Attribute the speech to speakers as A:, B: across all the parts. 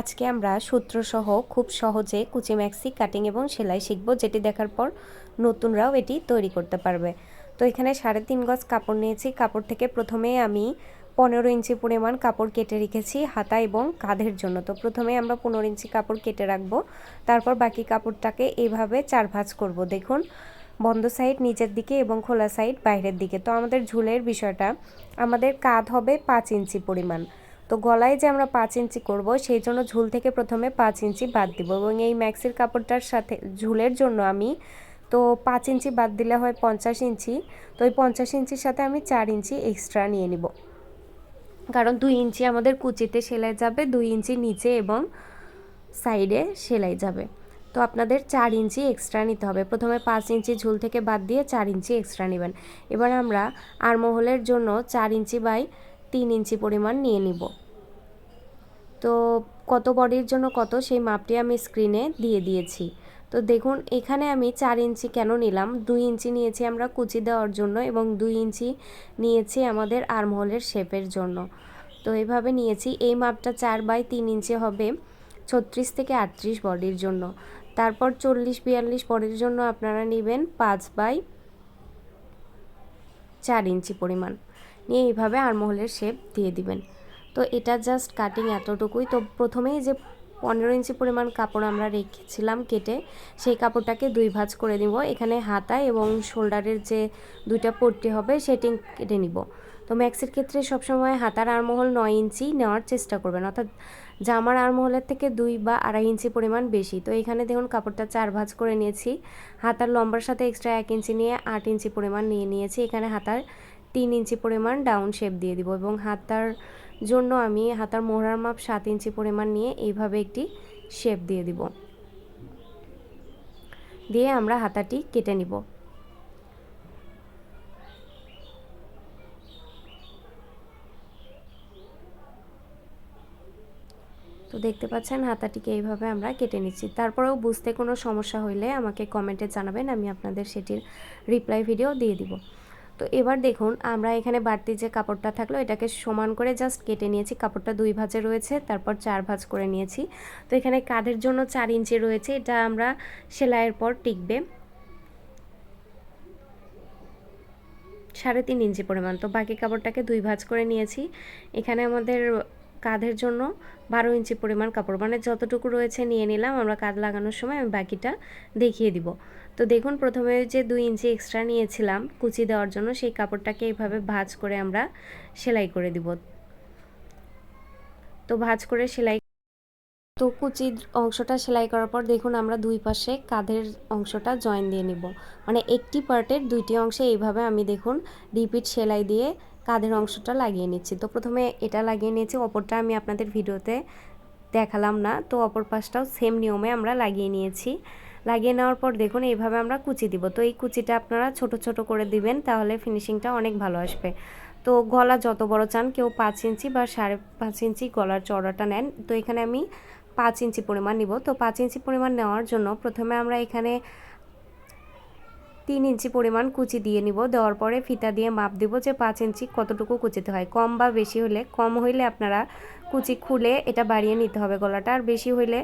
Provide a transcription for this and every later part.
A: আজকে আমরা সূত্রসহ খুব সহজে কুচি ম্যাক্সি কাটিং এবং সেলাই শিখব, যেটি দেখার পর নতুনরাও এটি তৈরি করতে পারবে। তো এখানে সাড়ে তিন গজ কাপড় নিয়েছি। কাপড় থেকে প্রথমে আমি পনেরো ইঞ্চি পরিমাণ কাপড় কেটে রেখেছি হাতা এবং কাঁধের জন্য। তো প্রথমে আমরা পনেরো ইঞ্চি কাপড় কেটে রাখব। তারপর বাকি কাপড়টাকে এইভাবে চার ভাঁজ করব। দেখুন, বন্ধ সাইড নিচের দিকে এবং খোলা সাইড বাইরের দিকে। তো আমাদের ঝুলের বিষয়টা, আমাদের কাঁধ হবে পাঁচ ইঞ্চি পরিমাণ। তো গলায় যে আমরা পাঁচ ইঞ্চি করব, সেই জন্য ঝুল থেকে প্রথমে পাঁচ ইঞ্চি বাদ দিব এবং এই ম্যাক্সির কাপড়টার সাথে, ঝুলের জন্য আমি, তো পাঁচ ইঞ্চি বাদ দিলে হয় পঞ্চাশ ইঞ্চি, তো ওই পঞ্চাশ ইঞ্চির সাথে আমি চার ইঞ্চি এক্সট্রা নিয়ে নিব। কারণ দুই ইঞ্চি আমাদের কুচিতে সেলাই যাবে, দুই ইঞ্চি নিচে এবং সাইডে সেলাই যাবে। তো আপনাদের চার ইঞ্চি এক্সট্রা নিতে হবে। প্রথমে পাঁচ ইঞ্চি ঝুল থেকে বাদ দিয়ে চার ইঞ্চি এক্সট্রা নেবেন। এবার আমরা আরমহলের জন্য চার ইঞ্চি বাই তিন ইঞ্চি পরিমাণ নিয়ে নিব। তো কত বডির জন্য কত সেই মাপটি আমি স্ক্রিনে দিয়ে দিয়েছি। তো দেখুন, এখানে আমি চার ইঞ্চি কেন নিলাম? দুই ইঞ্চি নিয়েছি আমরা কুচি দেওয়ার জন্য এবং দুই ইঞ্চি নিয়েছি আমাদের আর্মহোলের শেপের জন্য। তো এইভাবে নিয়েছি, এই মাপটা চার বাই তিন ইঞ্চি হবে ছত্রিশ থেকে আটত্রিশ বডির জন্য। তারপর চল্লিশ, বিয়াল্লিশ বডির জন্য আপনারা নেবেন পাঁচ বাই চার ইঞ্চি পরিমাণ। নিয়ে এইভাবে আরমহলের শেপ দিয়ে দিবেন। তো এটা জাস্ট কাটিং এতটুকুই। তো প্রথমেই যে পনেরো ইঞ্চি পরিমাণ কাপড় আমরা রেখেছিলাম কেটে, সেই কাপড়টাকে দুই ভাঁজ করে নিব। এখানে হাতা এবং শোল্ডারের যে দুইটা পট্টি হবে, সেটি কেটে নিব। তো ম্যাক্সের ক্ষেত্রে সবসময় হাতার আরমহল নয় ইঞ্চি নেওয়ার চেষ্টা করবেন। অর্থাৎ জামার আরমহলের থেকে দুই বা আড়াই ইঞ্চি পরিমাণ বেশি। তো এখানে দেখুন কাপড়টা চার ভাঁজ করে নিয়েছি। হাতার লম্বার সাথে এক্সট্রা এক ইঞ্চি নিয়ে আট ইঞ্চি পরিমাণ নিয়ে নিয়েছি। এখানে হাতার তিন ইঞ্চি পরিমাণ ডাউন শেপ দিয়ে দিব এবং হাতার জন্য আমি হাতার মোহরার মাপ সাত ইঞ্চি পরিমাণ নিয়ে এইভাবে একটি শেপ দিয়ে দিব। দিয়ে আমরা হাতাটি কেটে নিব। তো দেখতে পাচ্ছেন হাতাটিকে এইভাবে আমরা কেটে নিচ্ছি। তারপরেও বুঝতে কোনো সমস্যা হইলে আমাকে কমেন্টে জানাবেন, আমি আপনাদের সেটির রিপ্লাই ভিডিও দিয়ে দিব। তো এবার দেখুন, আমরা এখানে বাড়তি যে কাপড়টা থাকল, এটাকে সমান করে জাস্ট কেটে নিয়েছি। কাপড়টা দুই ভাঁজে রয়েছে, তারপর চার ভাঁজ করে নিয়েছি। তো এখানে কাঁধের জন্য চার ইঞ্চি রয়েছে, এটা আমরা সেলাইয়ের পর টিকবে। সাড়ে তিন ইঞ্চি পরিমাণ। তো বাকি কাপড়টাকে দুই ভাঁজ করে নিয়েছি। এখানে আমাদের কাঁধের জন্য বারো ইঞ্চি পরিমাণ কাপড়। মানে যতটুকু রয়েছে নিয়ে নিলাম, আমরা কাঁধ লাগানোর সময় আমি বাকিটা দেখিয়ে দিব। তো দেখুন, প্রথমে যে দুই ইঞ্চি এক্সট্রা নিয়েছিলাম কুচি দেওয়ার জন্য, সেই কাপড়টাকে এইভাবে ভাজ করে আমরা সেলাই করে দিব। তো ভাজ করে সেলাই তো কুচির অংশটা সেলাই করার পর দেখুন, আমরা দুই পাশে কাঁধের অংশটা জয়েন দিয়ে নিব। মানে একটি পার্টের দুইটি অংশে এইভাবে আমি দেখুন রিপিট সেলাই দিয়ে কাঁধের অংশটা লাগিয়ে নিচ্ছি। তো প্রথমে এটা লাগিয়ে নিয়েছি অপরটা আমি আপনাদের ভিডিওতে দেখালাম না। তো অপর পাশটাও সেম নিয়মে আমরা লাগিয়ে নিয়েছি। লাগিয়ে নেওয়ার পর দেখুন, এইভাবে আমরা কুচি দিব। তো এই কুচিটা আপনারা ছোট ছোট করে দিবেন, তাহলে ফিনিশিংটা অনেক ভালো আসবে। তো গলা যত বড় চান, কেউ পাঁচ ইঞ্চি বা সাড়ে পাঁচ ইঞ্চি গলার চড়াটা নেন। তো এখানে আমি পাঁচ ইঞ্চি পরিমাণ নিব। তো পাঁচ ইঞ্চি পরিমাণ নেওয়ার জন্য প্রথমে আমরা এখানে তিন ইঞ্চি পরিমাণ কুচি দিয়ে নিব। দেওয়ার পরে ফিতা দিয়ে মাপ দিব যে পাঁচ ইঞ্চি কতটুকু কুচিতে হয়। কম বা বেশি হলে, কম হইলে আপনারা কুচি খুলে এটা বাড়িয়ে নিতে হবে গলাটা। আর বেশি হইলে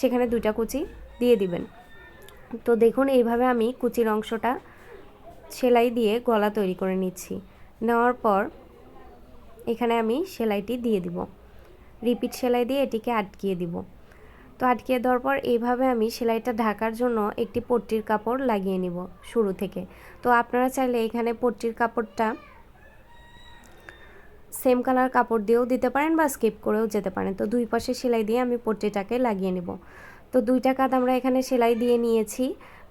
A: সেখানে দুটা কুচি দিয়ে দিবেন। তো দেখুন, এইভাবে আমি কুচির অংশটা সেলাই দিয়ে গলা তৈরি করে নিচ্ছি। নেওয়ার পর এখানে আমি সেলাইটি দিয়ে দিব। রিপিট সেলাই দিয়ে এটিকে আটকিয়ে দিব। তো আটকে দেওয়ার পর এইভাবে আমি সেলাইটা ঢাকার জন্য একটি পট্টির কাপড় লাগিয়ে নিব শুরু থেকে। তো আপনারা চাইলে এখানে পট্টির কাপড়টা সেম কালার কাপড় দিয়েও দিতে পারেন বা স্কিপ করেও যেতে পারেন। তো দুই পাশে সেলাই দিয়ে আমি পট্টিটাকে লাগিয়ে নিব। তো দুইটা কাঁধ আমরা এখানে সেলাই দিয়ে নিয়েছি।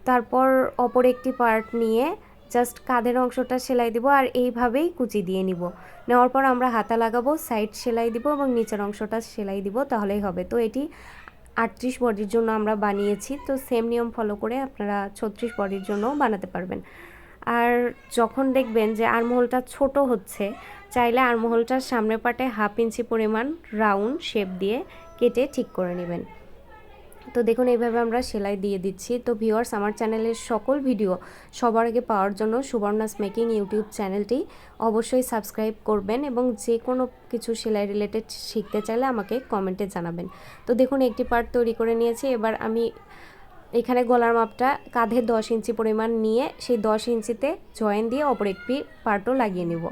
A: তারপর অপর একটি পার্ট নিয়ে জাস্ট কাঁধের অংশটা সেলাই দিব আর এইভাবেই কুচি দিয়ে নিব। নেওয়ার পর আমরা হাতা লাগাবো সাইড সেলাই দিব এবং নিচের অংশটা সেলাই দিব, তাহলেই হবে। তো এটি আটত্রিশ বডির জন্য আমরা বানিয়েছি, তো সেম নিয়ম ফলো করে আপনারা ছত্রিশ বডির জন্যও বানাতে পারবেন। আর যখন দেখবেন যে আরমহলটা ছোট হচ্ছে, চাইলে আরমহলটার সামনে পাটে হাফ ইঞ্চি পরিমাণ রাউন্ড শেপ দিয়ে কেটে ঠিক করে নেবেন। তো দেখুন, এইভাবে আমরা সেলাই দিয়ে দিচ্ছি। তো ভিউয়ার্স আমার চ্যানেলের সকল ভিডিও সবার আগে পাওয়ার জন্য সুবর্ণাস মেকিং ইউটিউব চ্যানেলটি অবশ্যই সাবস্ক্রাইব করবেন এবং যে কোনো কিছু সেলাই রিলেটেড শিখতে চাইলে আমাকে কমেন্টে জানাবেন। তো দেখুন, একটি পার্ট তৈরি করে নিয়েছি। এবার আমি এখানে গলার মাপটা কাঁধে দশ ইঞ্চি পরিমাণ নিয়ে সেই দশ ইঞ্চিতে জয়েন দিয়ে অপর একটি পার্টও লাগিয়ে নেব।